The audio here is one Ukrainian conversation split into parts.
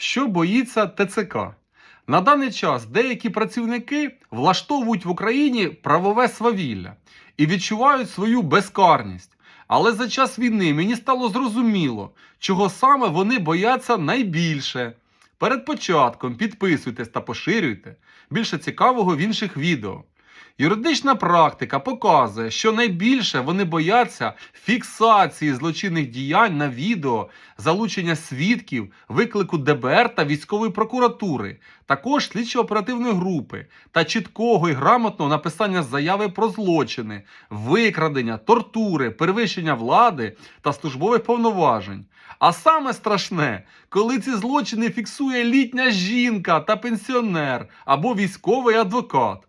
Що боїться ТЦК? На даний час деякі працівники влаштовують в Україні правове свавілля і відчувають свою безкарність. Але за час війни мені стало зрозуміло, чого саме вони бояться найбільше. Перед початком підписуйтесь та поширюйте. Більше цікавого в інших відео. Юридична практика показує, що найбільше вони бояться фіксації злочинних діянь на відео, залучення свідків, виклику ДБР та військової прокуратури, також слідчо-оперативної групи та чіткого і грамотного написання заяви про злочини, викрадення, тортури, перевищення влади та службових повноважень. А саме страшне, коли ці злочини фіксує літня жінка та пенсіонер або військовий адвокат.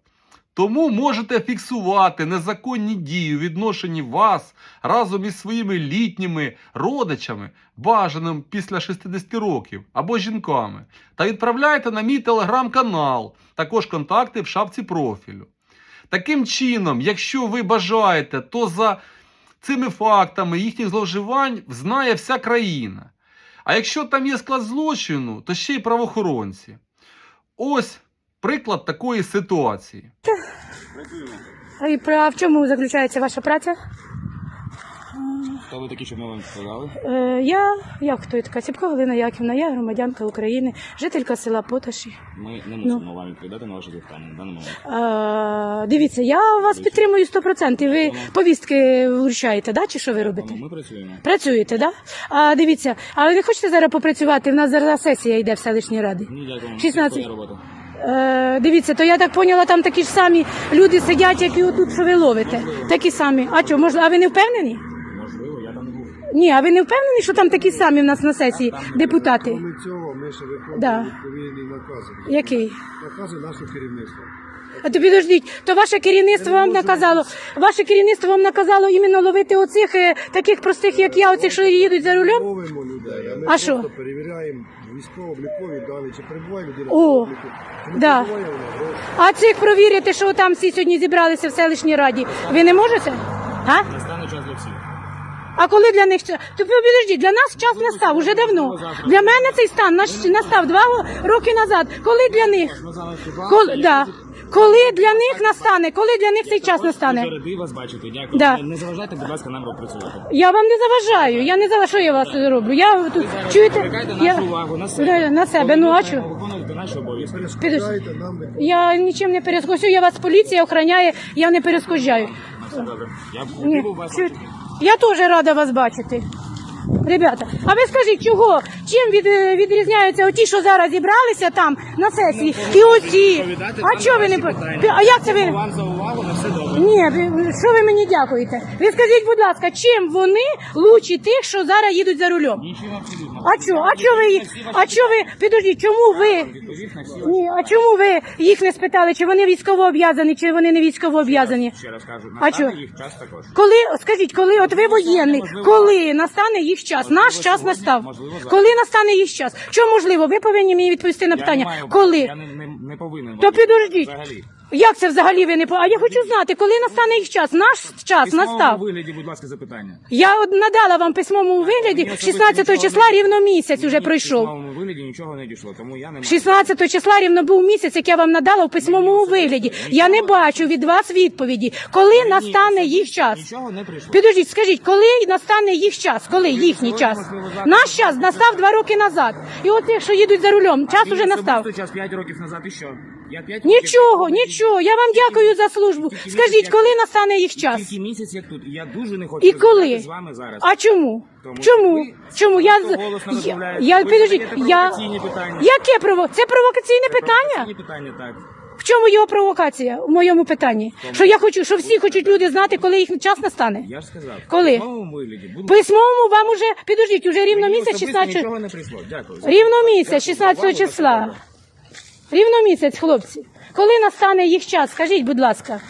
Тому можете фіксувати незаконні дії у відношенні вас разом із своїми літніми родичами, бажаним після 60 років або жінками, та відправляйте на мій телеграм-канал, також контакти в шапці профілю. Таким чином, якщо ви бажаєте, то за цими фактами їхніх зловживань знає вся країна. А якщо там є склад злочину, то ще й правоохоронці. Ось приклад такої ситуації. І про- в чому заключається ваша праця? Хто ви такі, щоб ми вам сказали? Е, я, як хто я така, Сіпко Галина Яківна, я громадянка України, жителька села Поташі. Ми Ну. не мусимо вам відповідати на ваше запитання на даний момент. Е, дивіться, я вас підтримую 100%. Ви повістки вручаєте, да? чи що ви робите? Ми працюємо. Працюєте, да? А дивіться, а ви не хочете зараз попрацювати? У нас зараз сесія йде в селищній раді. Ні, дякую. 16. Своя робота. Е, дивіться, то я так поняла, там такі ж самі люди сидять, як і отут, що ви ловите. Такі самі. А що, можливо, а ви не впевнені? Можливо, я там не був. Ні, а ви не впевнені, що там такі самі в нас на сесії депутати? Ми цього ми ще виконуємо Да. відповідні накази. Який? Накази нашого керівництва. А то підождіть, то ваше керівництво вам наказало. Ваше керівництво вам наказало іменно ловити оцих е, таких простих, як я, оцих, що їдуть за рулем. Ловимо людей, а ми А просто перевіряємо військово-облікові дані, чи перебуває людина О, в обліку, чи не да. перебуває вона в. А цих провірити, що там всі сьогодні зібралися в селищній раді. Ви не можете? А? Настане час для всіх. А коли для них час? То підождіть, для нас час настав уже давно. Для мене цей стан наш- настав два роки назад. Коли для них? Ми да. Коли для них настане? Коли для них цей час настане? Радий вас бачити. Дякую. Да. Не заважайте, будь ласка, нам працювати. Я вам не заважаю. Я не заважаю, що я вас роблю. Я тут чуєте? Я... нашу увагу на себе. На себе. Ну а що? Виконуйте наші обов'язки. Нам Я нічим не перескочу. Я вас поліція охороняє, я не перескочаю. Все добре. Я вас? Я теж рада вас бачити. Ребята, а ви скажіть, чого? Чим від, е, відрізняються оті, що зараз зібралися там на сесії, і оті? А вам чого ви не по-. А як це ви? Вам за увагу, на все добре. Ні, ви- що ви мені дякуєте? Ви скажіть, будь ласка, чим вони лучші тих, що зараз їдуть за рулем? Нічого абсолютно. А чого? А чого ви їх? А чого ви? Підождіть, чому ви? Відповів на всі Ні, а чому ви їх не спитали, чи вони військово обв'язані, чи вони не військово обв'язані? Ще раз кажу, А настане чого? їх час також. Коли скажіть, коли от ви воєнний, коли настане їх час? Наш час настав. можливо. Коли настане їх час? Що можливо? Ви повинні мені відповісти на Я не питання. маю- Коли? Я не, не, не повинен. То підождіть. Взагалі. Як це взагалі ви не по? А я хочу знати, коли настане їх час? Наш час письмовому настав. вигляді, будь ласка, запитання. Я от надала вам письмовому вигляді Мені особисто 16 нічого числа не- рівно місяць уже Мені В пройшов. письмовому вигляді нічого не дійшло, тому я не маю. 16 числа рівно був місяць, як я вам надала в письмовому вигляді. Я не бачу від вас відповіді, коли настане їх час. Нічого не прийшло. Підождіть, скажіть, коли настане їх час? Коли їхній час? Наш час настав два роки назад. І от тих, що їдуть за рулем, час Мій уже настав. особисто час 5 років назад і що? Я 5 Нічого, нічого. Я вам дякую за службу. Тільки Скажіть, коли настане їх час? Тільки місяць як тут. І я дуже не хочу І коли? з вами зараз. А чому? Тому що Чому? ви Чому? Я, просто голосно я, розмовляєте. я Ви підождіть, задаєте я... провокаційні питання. Яке прово? Це провокаційне питання? Питання так. В чому його провокація у моєму питанні? Що я хочу, що всі хочуть люди знати, коли їх час настане? Я ж сказав. Коли? В письмовому вигляді. Будь Письмовому вам уже підождіть, уже рівно Мені місяць особисто 16 нічого не прийшло. Дякую. рівно місяць Дякую за 16 увагу, числа. Рівно місяць, хлопці. Коли настане їх час? Скажіть, будь ласка.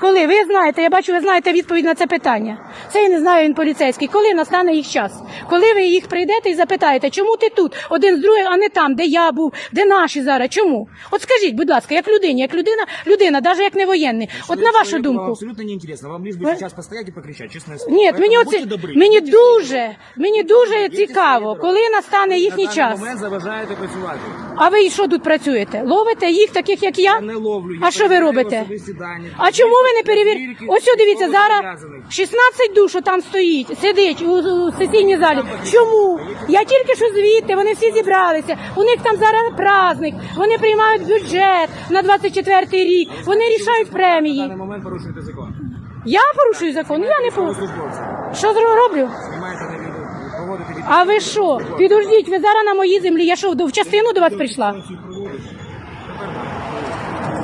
Коли ви знаєте, я бачу, ви знаєте відповідь на це питання. Це я не знаю, він поліцейський. Коли настане їх час? Коли ви їх прийдете і запитаєте, чому ти тут, один з другим, а не там, де я був, де наші зараз? Чому? От скажіть, будь ласка, як людині, як людина, людина, навіть як не воєнний. От на вашу Человеку Вам думку. абсолютно неинтересно. Вам лишь бы Вы- сейчас постоять и покричать, честное слово. Ні, Поэтому мені будьте оце добры, мені идите своей дуже, мені дуже цікаво, коли настане їхній На даний час. момент заважаєте працювати. А ви що тут працюєте? Ловите їх, таких як я? Я не ловлю. я А що ви перевіряю робите? особисті дані. А чому ви не? Перевірки Ось дивіться, зараз зобов'язаних. 16 душ там стоїть, сидить у, у сесійній залі. Чому? Я тільки що звідти, вони всі зібралися. У них там зараз праздник, вони приймають бюджет на 24 рік, вони рішають На премії. даний момент порушуєте закон. Я порушую закон? Я не порушую. Що зро- роблю? Знімаєте на. А ви що? Підождіть, ви зараз на моїй землі. Я що, до- в частину до вас прийшла?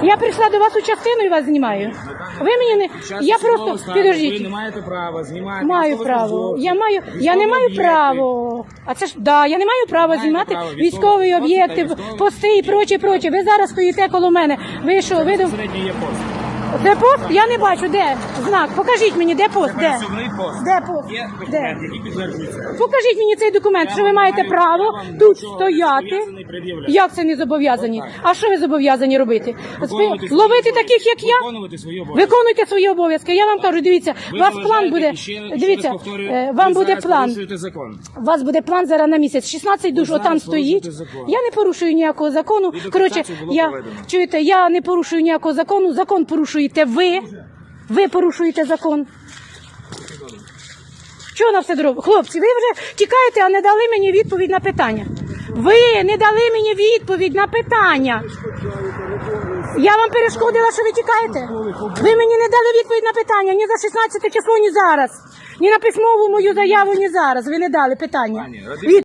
Я прийшла до вас у частину і вас знімаю. Ви мені не. Я просто стану Ви не маєте права знімати. Маю право. Я маю. Я не маю право. А це ж да, я не маю права знімати військові об'єкти, пости і прочі, прочі. Ви зараз стоїте коло мене. Ви що, ви Середній є пост. Це пост? Я не бачу, де знак. Покажіть мені, де пост, де? Пост. Де пост? Є Де? Покажіть мені цей документ, що ви маєте право тут стояти. Як це не зобов'язані? А що ви зобов'язані робити? Спи- Ловити таких, як я? Виконувати свої обов'язки. Виконуйте свої обов'язки. Я вам кажу, дивіться, у вас план буде. Дивіться, е, вам буде план. закон. У вас буде план зараз на місяць. 16 душ зараз отам стоїть. порушуєте закон. Я не порушую ніякого закону. І Коротше, було я проведено. чуєте, я не порушую ніякого закону. Закон порушуєте ви. Ви порушуєте закон. Чого на все дорогу? Хлопці, ви вже тікаєте, а не дали мені відповідь на питання. Ви не дали мені відповідь на питання. Я вам перешкодила, що ви тікаєте? Ви мені не дали відповідь на питання ні за 16 число, ні зараз. Ні на письмову мою заяву, ні зараз. Ви не дали питання.